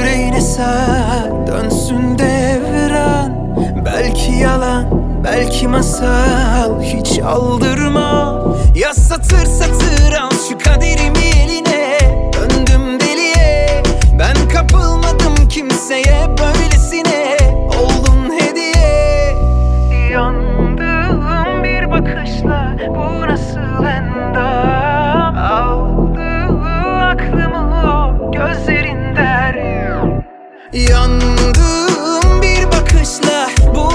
yüreğine sar. Dönsün devran. Belki yalan belki masal. Hiç aldırma. Ya satır Yandığım bir bakışla bu